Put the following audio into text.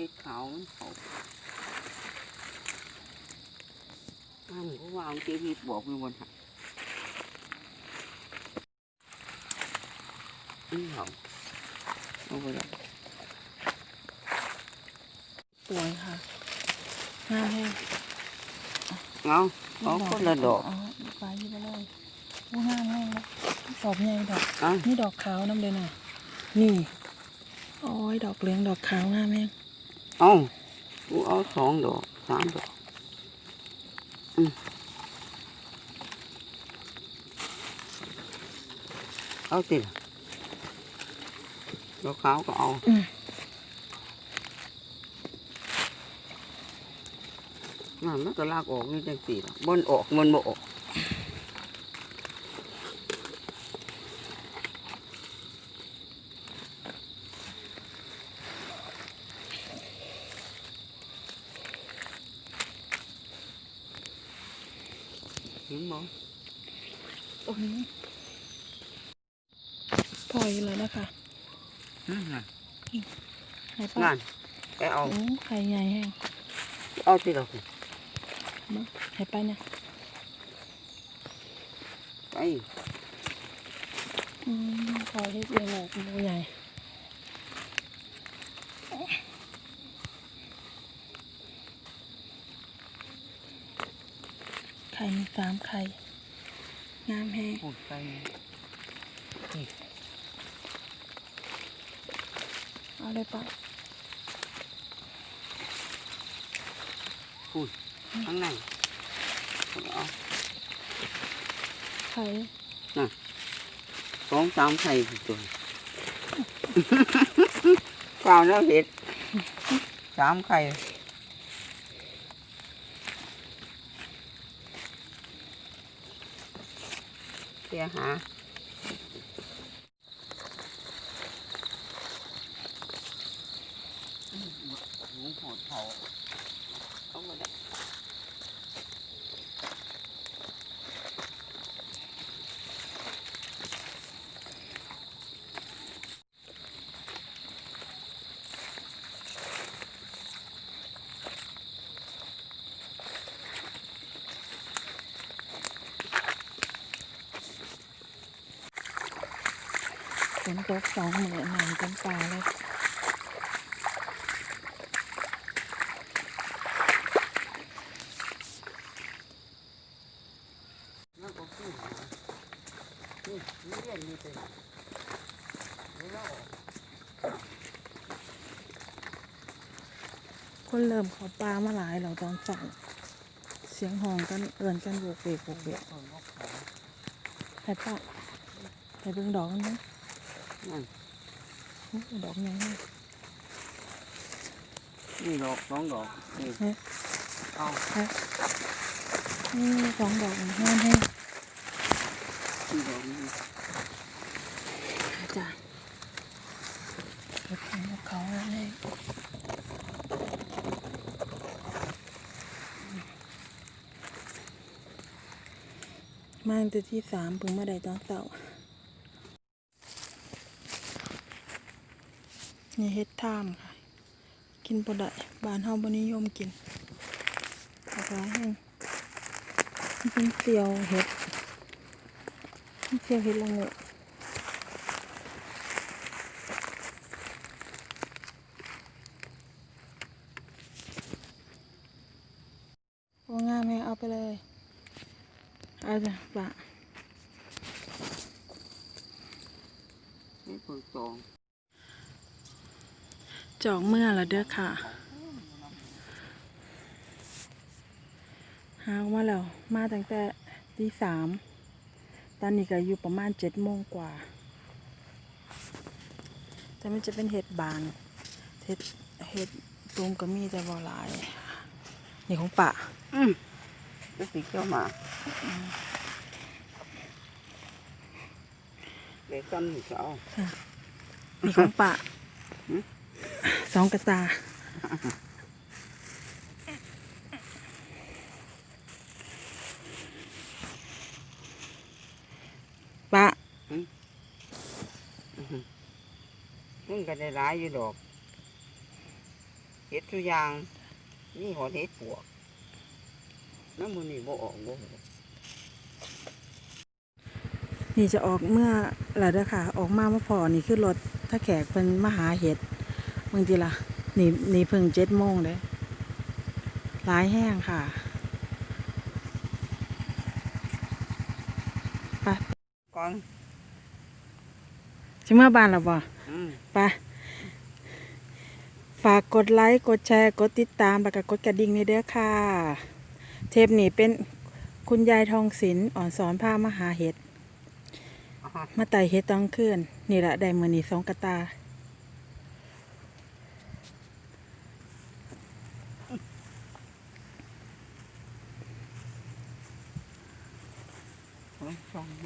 ฮ็ดขาวมันเขาอ้าวก็วางเจ๊พีบอกอยู่บนหักนี่เขาเอาไปแล้วสวยค่ะงามแห้งเอาเอาคนละดอกเอาไปยี่ไปเลยโอ้งามแห้งแล้วดอกใหญ่ดอกอนี่ดอกขาวน้ำเลยน่ะนี่โอ้ยดอกเหลืองดอกขาวงามแห้ง เอากูเอาสองดอกสามดอกอืมเอาติล่ะดอกขาวก็เอาอืมนั่นมันก็ลากออกนี่จังสี่ล่ะบนออกบนบ่ออก เห็นบ่โอ้ยพออยู่แล้วนะคะนั่นน่ะไข่ปลานั่นไปเอา โอ้ไข่ใหญ่แห้งเอาติล่ะมาไข่ไปเนี่ยไปอืมพอเฮ็ดเองออกดูใหญ่ ข่มีสามไข่งามแห้งพูดไปเอาเลยปะพูดข้างในเอาไข่สองสามไข่สิตัวกล่าวแล้วเห็ดสามไข่ เสียหาหมูหดเผาเอามาได้ นตกสองเหมือนหนังเต็มป่าเลยแล้วก็ขึ้นมานี่นี่เรียนดีเป็นนี่เราออกคนเริ่มเขาปลามาหลายแล้วตอนสองเสียงห้องกันเอื่นกันโบกเบกโบกเบกคนออกเขาไข่ปะไข่เบิ่งดอกมันนะ ดอกใหญ่มากนี่ดอกสองดอกนี่เฮ้ยเอานี่สองดอกงามแห้งนี่ดอกนี่จ้ะเก็บของพวกเขาแล้วเลยมาตั้งแต่ที่สามเพิ่งมาได้ตอนเสาร์ นี่เฮ็ดท่ามค่ะ กินบ่ได้บ้านเฮาบ่นิยมกินปลาร้ายแห้งเป็นเสียวเห็ดเสียวเห็ดละโงกโอ้งามแม่เอาไปเลยเอาจ้ะปะนี่เพิ่งสอง จอกเมื่อละเด้อค่ะ หาออกมาแล้ว มาตั้งแต่ตีสาม ตอนนี้ก็อยู่ประมาณเจ็ดโมงกว่า แต่มันจะเป็นเห็ดบาน เห็ด เห็ดตูมก็มีแต่บ่หลาย นี่ของป่าอืมก็สิเจ้ามาเด็กซ้ำนี่ก็เอานี่ของป่าหืม สองกระตา ปะมันก็ได้หลายอยู่ดอกเห็ดทุกอย่างนี่หอเห็ดปวกน้ำมันนี่บ่ออกบ่อนี่จะออกเมื่อไรเด้อค่ะ ออกมาเมื่อพอนี่คือรถถ้าแขกเป็นมหาเห็ด บางทีละนี่นี่เพิ่งเจ็ดโมงเลยหลายแห้งค่ะไปก่อนจะเมื่อบานหรอบ่อืมไปฝากกดไลค์ กดแชร์ กดติดตามแล้วก็กดกระดิ่งในเด้อค่ะ เทปนี้เป็นคุณยายทองศิลป์อ่อนสอนผ้ามาหาเห็ดอ่าฮะมาไต่เห็ดต้องขึ้นนี่แหละได้มือนี่สองกระตา เอาช่อง